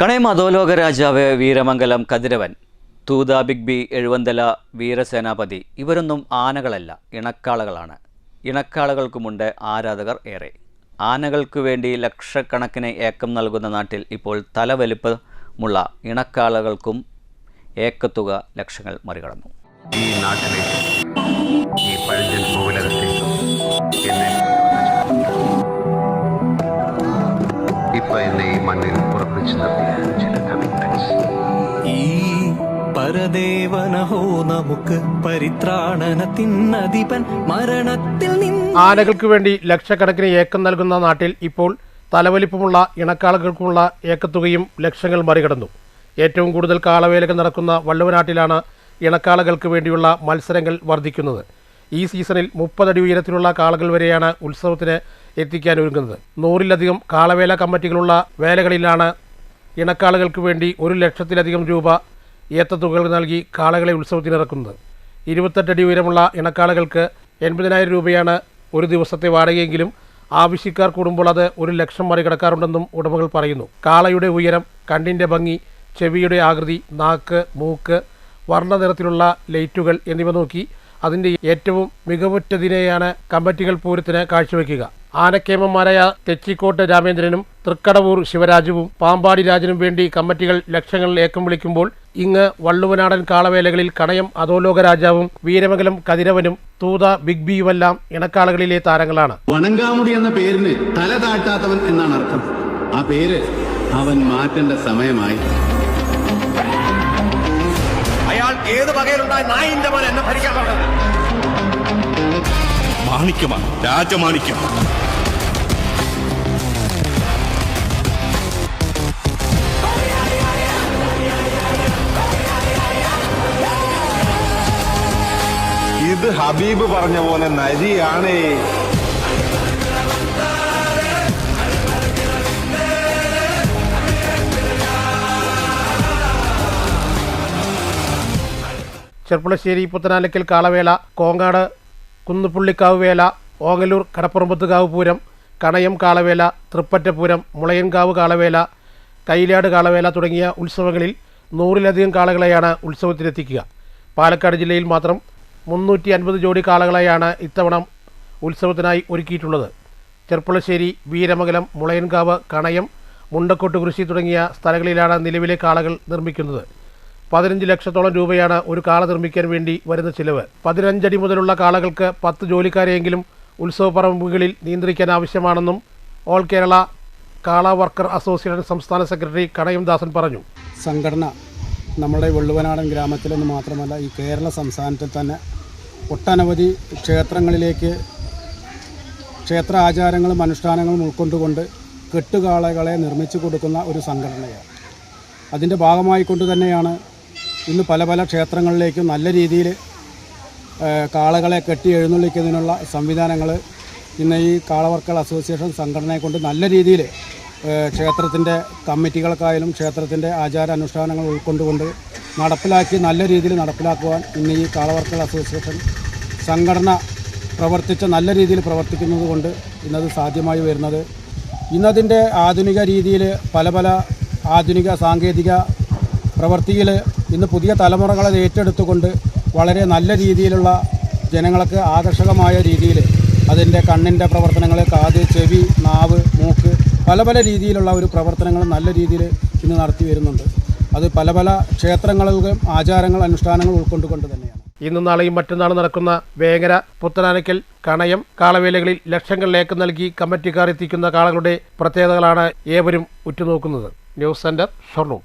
കണയം അധോലോക രാജാവ് Veeramangalam Kathiravan Thootha big B Ezhuvanthala വീരസേനാപതി ഇവരൊന്നും ആനകളല്ല ഇണക്കാളകളാണ്. ഇണക്കാളകൾക്കുമുണ്ട് ആരാധകർ ഏറെ. ആനകൾക്ക് വേണ്ടി ലക്ഷക്കണക്കിന് ഏക്കം നൽകുന്ന നാട്ടിൽ ഇപ്പോൾ തലവലിപ്പമുള്ള ഇണക്കാളകൾക്കും ഏക്കത്തുക ലക്ഷങ്ങൾ മറികടന്നു. ഈ നാട്ടിലെ പരദേവനഹോ നമുക്ക് പരിത്രാണനത്തിനധിപൻ മരണത്തിൽ ആനകൾക്ക് വേണ്ടി ലക്ഷക്കണക്കിന് ഏക്കം നൽകുന്ന നാട്ടിൽ ഇപ്പോൾ തലവലിപ്പമുള്ള ഇണക്കാളകൾക്കുമുള്ള ഏക്കത്തുകയും ലക്ഷങ്ങൾ മറികടന്നു. ഏറ്റവും കൂടുതൽ കാളവേലകൾ നടക്കുന്ന വള്ളുവനാട്ടിലാണ് ഇണക്കാളകൾക്ക് വേണ്ടിയുള്ള മത്സരങ്ങൾ വർദ്ധിക്കുന്നത്. ഈ സീസണിൽ മുപ്പതടി ഉയരത്തിലുള്ള കാളകൾ വരെയാണ് ഉത്സവത്തിന് എത്തിക്കാൻ ഒരുങ്ങുന്നത്. നൂറിലധികം കാളവേല കമ്മിറ്റികളുള്ള വേലകളിലാണ് ഇണക്കാളുകൾക്ക് വേണ്ടി ഒരു ലക്ഷത്തിലധികം രൂപ ഏത്തത്തുകകൾ നൽകി കാളകളെ ഉത്സവത്തിനിറക്കുന്നത്. ഇരുപത്തെട്ടടി ഉയരമുള്ള ഇണക്കാളകൾക്ക് എൺപതിനായിരം രൂപയാണ് ഒരു ദിവസത്തെ വാടകയെങ്കിലും ആവശ്യക്കാർ കൂടുമ്പോൾ അത് ഒരു ലക്ഷം മറികടക്കാറുണ്ടെന്നും ഉടമകൾ പറയുന്നു. കാളയുടെ ഉയരം കണ്ണിന്റെ ഭംഗി ചെവിയുടെ ആകൃതി നാക്ക് മൂക്ക് വർണ നിറത്തിലുള്ള ലൈറ്റുകൾ എന്നിവ നോക്കി അതിന്റെ ഏറ്റവും മികവുറ്റതിനെയാണ് കമ്മിറ്റികൾ പൂരത്തിന് കാഴ്ചവെക്കുക ആനക്കേമന്മാരായ തെച്ചിക്കോട്ട് രാമേന്ദ്രനും തൃക്കടവൂർ ശിവരാജുവും പാമ്പാടി രാജനും വേണ്ടി കമ്മിറ്റികൾ ലക്ഷങ്ങൾ ഏക്കം വിളിക്കുമ്പോൾ ഇങ്ങ് വള്ളുവനാടൻ കാളവേലകളിൽ കണയം അധോലോക രാജാവും വീരമംഗലം കതിരവനും തൂത ബിഗ് ബിയുമെല്ലാം ഇണക്കാളകളിലെ താരങ്ങളാണ്. വണങ്കാമുടി എന്ന പേരിന് തല താഴ്ത്താത്തവൻ എന്നാണ് അർത്ഥം. ആ പേര് അവൻ മാറ്റേണ്ട സമയമായി. അയാൾ ഏത് വകയിലുണ്ടായ നായിന്റെ എന്നെ ഭരിക്കാൻ പറഞ്ഞത് മാണിക്യമാണ് രാജമാണിക്യം. ഹബീബ് പറഞ്ഞ പോലെ നരിയാണ്. ചെർപ്പുളശ്ശേരി പുത്തനാലക്കൽ കാളവേല കോങ്ങാട് കുന്നുപുള്ളിക്കാവ് വേല ഓങ്ങല്ലൂർ കടപ്പുറമ്പത്തുകാവ് പൂരം കണയം കാളവേല തൃപ്പറ്റപ്പൂരം മുളയൻകാവ് കാളവേല കൈലാട് കാളവേല തുടങ്ങിയ ഉത്സവങ്ങളിൽ നൂറിലധികം കാളകളെയാണ് ഉത്സവത്തിലെത്തിക്കുക. പാലക്കാട് ജില്ലയിൽ മാത്രം മുന്നൂറ്റി അൻപത് ജോഡി കാളകളെയാണ് ഇത്തവണ ഉത്സവത്തിനായി ഒരുക്കിയിട്ടുള്ളത്. ചെർപ്പുളശ്ശേരി വീരമംഗലം മുളയൻകാവ് കണയം മുണ്ടക്കോട്ട് കൃഷി തുടങ്ങിയ സ്ഥലങ്ങളിലാണ് നിലവിലെ കാളകൾ നിർമ്മിക്കുന്നത്. പതിനഞ്ച് ലക്ഷത്തോളം രൂപയാണ് ഒരു കാള നിർമ്മിക്കാൻ വേണ്ടി വരുന്ന ചിലവ്. പതിനഞ്ചടി മുതലുള്ള കാളകൾക്ക് പത്ത് ജോലിക്കാരെയെങ്കിലും ഉത്സവപ്പറമ്പുകളിൽ നിയന്ത്രിക്കാൻ ആവശ്യമാണെന്നും ഓൾ കേരള കാള വർക്കർ അസോസിയേഷൻ സംസ്ഥാന സെക്രട്ടറി കണയം ദാസൻ പറഞ്ഞു. സംഘടന നമ്മുടെ വെള്ളുവനാടൻ ഗ്രാമത്തിലെന്ന് മാത്രമല്ല ഈ കേരള സംസ്ഥാനത്തിൽ തന്നെ ഒട്ടനവധി ക്ഷേത്രങ്ങളിലേക്ക് ക്ഷേത്ര ആചാരങ്ങളും അനുഷ്ഠാനങ്ങളും ഉൾക്കൊണ്ടുകൊണ്ട് കെട്ടുകാളകളെ നിർമ്മിച്ചു കൊടുക്കുന്ന ഒരു സംഘടനയാണ്. അതിന്റെ ഭാഗമായിക്കൊണ്ട് തന്നെയാണ് ഇന്ന് പല പല ക്ഷേത്രങ്ങളിലേക്കും നല്ല രീതിയിൽ കാളകളെ കെട്ടി എഴുന്നള്ളിക്കുന്നതിനുള്ള സംവിധാനങ്ങൾ ഇന്ന് ഈ കാളവർക്കൾ അസോസിയേഷൻ സംഘടനയെ കൊണ്ട് നല്ല രീതിയിൽ ക്ഷേത്രത്തിന്റെ കമ്മിറ്റികൾക്കായാലും ക്ഷേത്രത്തിന്റെ ആചാരാനുഷ്ഠാനങ്ങൾ ഉൾക്കൊണ്ടുകൊണ്ട് നടപ്പിലാക്കി നല്ല രീതിയിൽ നടപ്പിലാക്കുവാൻ ഇന്ന് ഈ കാളവർക്കൽ അസോസിയേഷൻ സംഘടന പ്രവർത്തിച്ച നല്ല രീതിയിൽ പ്രവർത്തിക്കുന്നത് കൊണ്ട് ഇന്നത് സാധ്യമായി വരുന്നത്. ഇന്നതിന്റെ ആധുനിക രീതിയിൽ പല പല ആധുനിക സാങ്കേതിക പ്രവൃത്തിയിൽ ഇന്ന് പുതിയ തലമുറകളെ ഏറ്റെടുത്തുകൊണ്ട് വളരെ നല്ല രീതിയിലുള്ള ജനങ്ങൾക്ക് ആകർഷകമായ രീതിയിൽ അതിന്റെ കണ്ണിന്റെ പ്രവർത്തനങ്ങൾ കാത് ചെവി നാവ് മൂക്ക് പല പല രീതിയിലുള്ള ഒരു പ്രവർത്തനങ്ങൾ നല്ല രീതിയിൽ ഇന്ന് നടത്തി വരുന്നുണ്ട്. അത് പല പല ക്ഷേത്രങ്ങളിലും ആചാരങ്ങൾ അനുഷ്ഠാനങ്ങൾ ഉൾക്കൊണ്ടുകൊണ്ട് തന്നെയാണ്. ഇന്നും നാളെയും മറ്റന്നാളും നടക്കുന്ന വേങ്ങര പുത്തനാനയ്ക്കൽ കണയം കാളവേലകളിൽ ലക്ഷങ്ങൾ ലക്ഷങ്ങളിലേക്ക് നൽകി കമ്മിറ്റിക്കാർ എത്തിക്കുന്ന കാളകളുടെ പ്രത്യേകതകളാണ് ഏവരും ഉറ്റുനോക്കുന്നത്. News centre Shoranur.